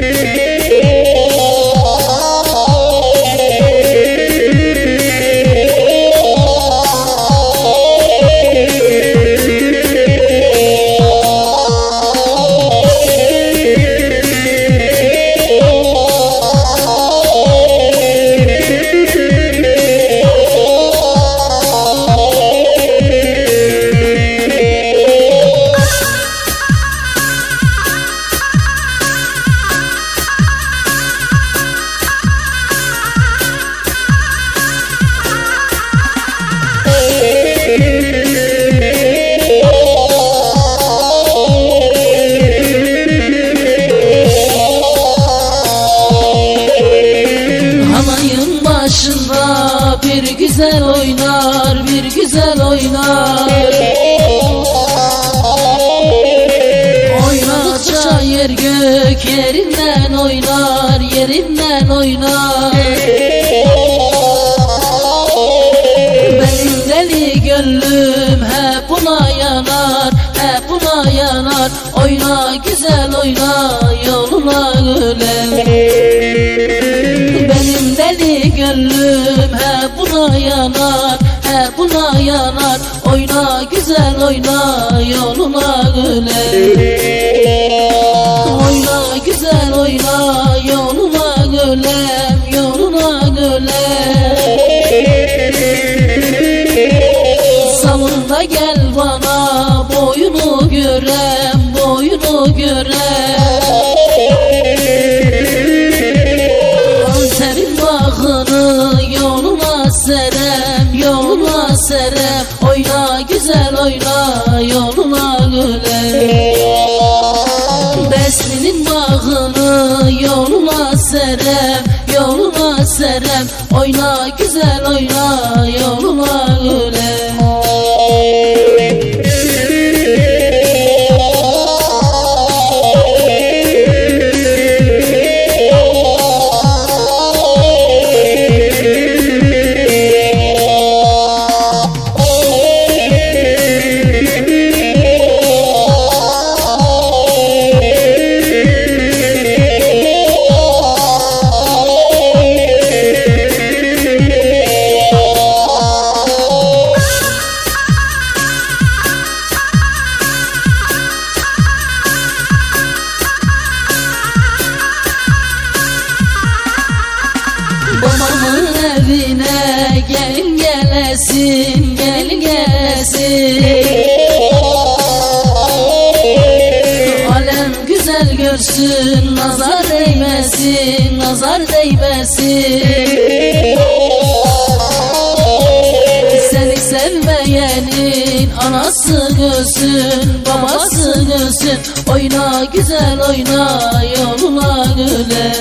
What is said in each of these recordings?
Música bir güzel oynar, bir güzel oynar. Oynadıkça yer gök yerinden oynar, yerinden oynar. Benim deli gönlüm hep buna yanar, hep buna yanar. Oyna güzel oyna yoluna güle benim deli gönlüm hep buna yanar Hep buna yanar. Oyna güzel oyna yoluna güle. Oyna güzel oyna yoluna serem Yoluna serem. Oyna güzel oyna yoluna gelesin, gelin gelesin Alem güzel görsün, nazar değmesin, nazar değmesin. Seni sevmeyenin anası gülsün, babası gülsün Oyna güzel oyna yoluna güle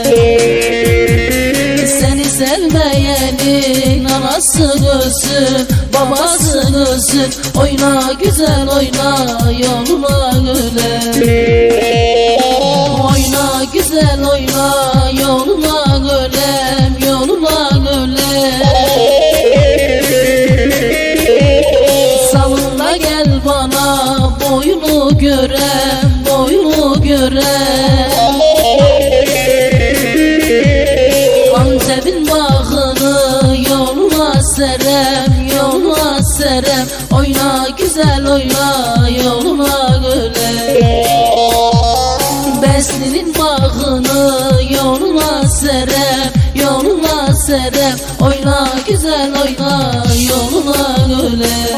anası gülsün Babası gülsün Oyna güzel oyna yoluna güle Oyna güzel oyna yoluna gülem Yoluna güle Salında gel bana boyunu görem Boyunu görem güzel oyna yoluna güle Besli'nin bağını yoluna serem, yoluna serem Oyna güzel oyna yoluna güle